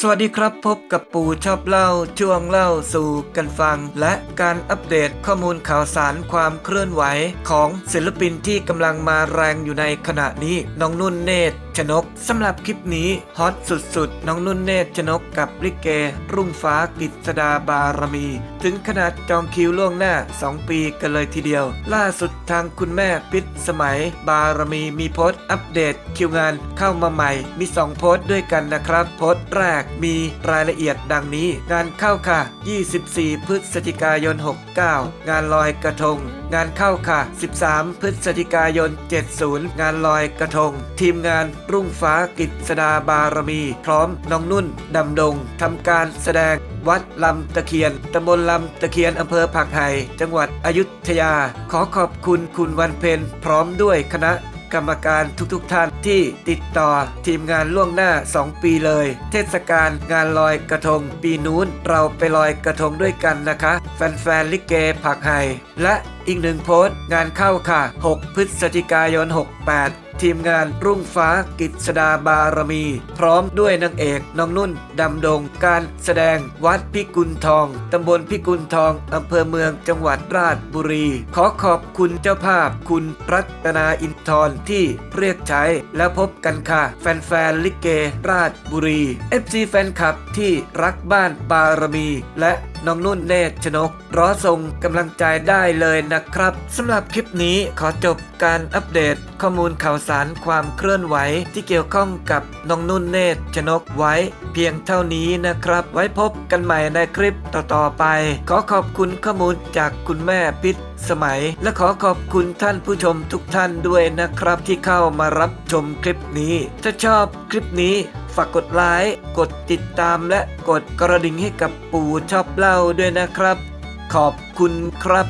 สวัสดีครับพบกับปู่ชอบเล่าช่วงเล่าสู่กันฟัง และการอัปเดตข้อมูลข่าวสารความเคลื่อนไหวของศิลปินที่กำลังมาแรงอยู่ในขณะนี้ น้องนุ่นเนตร ชนกสำหรับคลิปนี้ฮอตสุดๆ น้องนุ่นเนตรชนกกับลิเก รุ่งฟ้ากิจสดาบารมี ถึงขนาดจองคิวล่วงหน้า 2 ปีกันเลยทีเดียว ล่าสุดทางคุณแม่ปิดสมัย บารมีมีโพสต์อัปเดตคิวงานเข้ามาใหม่ มี 2 โพสต์ด้วยกันนะครับ โพสต์แรกมีรายละเอียดดังนี้ งานเข้าค่ะ 24 พฤศจิกายน 69 งานลอยกระทง งานเข้าค่ะ 13 พฤศจิกายน 70 งานลอยกระทง ทีมงานรุ่งฟ้ากิจสดาบารมี พร้อมน้องนุ่นดำดงทำการแสดงวัดลำตะเคียน ตำบลลำตะเคียน อำเภอผักไห่จังหวัดอยุธยา ขอขอบคุณคุณวันเพ็ญพร้อมด้วยคณะกรรมการทุกๆทท่านที่ติดต่อทีมงานล่วงหน้า 2 ปีเลย เทศกาลงานลอยกระทง ปีนู้นเราไปลอยกระทงด้วยกันนะคะ แฟนๆลิเกผักไห่และอีกหนึ่งโพสต์งานเข้าค่ะ 6 พฤศจิกายน 68 ทีมงานรุ่งฟ้ากิจสดาบารมี พร้อมด้วยนางเอกน้องนุ่นดำดง การแสดงวัดพิกุลทองตำบลพิกุลทองอำเภอเมืองจังหวัดราชบุรี ขอขอบคุณเจ้าภาพ คุณรัตนาอินทร์ที่เรียกใช้แล้วพบกันค่ะ แฟนๆลิเกราชบุรี FC แฟนคลับที่รักบ้านบารมีและ น้องนุ่นเนตรชนกรอส่งกำลังใจได้เลยนะครับสำหรับคลิปนี้ขอจบการอัปเดต ข้อมูลข่าวสารความเคลื่อนไหวที่เกี่ยวข้องกับน้องนุ่นเนตรชนกไว้ เพียงเท่านี้นะครับ ไว้พบกันใหม่ในคลิปต่อๆไป ขอขอบคุณข้อมูลจากคุณแม่พิษ สมัย และขอขอบคุณท่านผู้ชมทุกท่านด้วยนะครับ ที่เข้ามารับชมคลิปนี้ ถ้าชอบคลิปนี้ฝากกดไลค์กดติดตามและกดกระดิ่งให้กับปู่ชอบเล่าด้วยนะครับ ขอบคุณครับ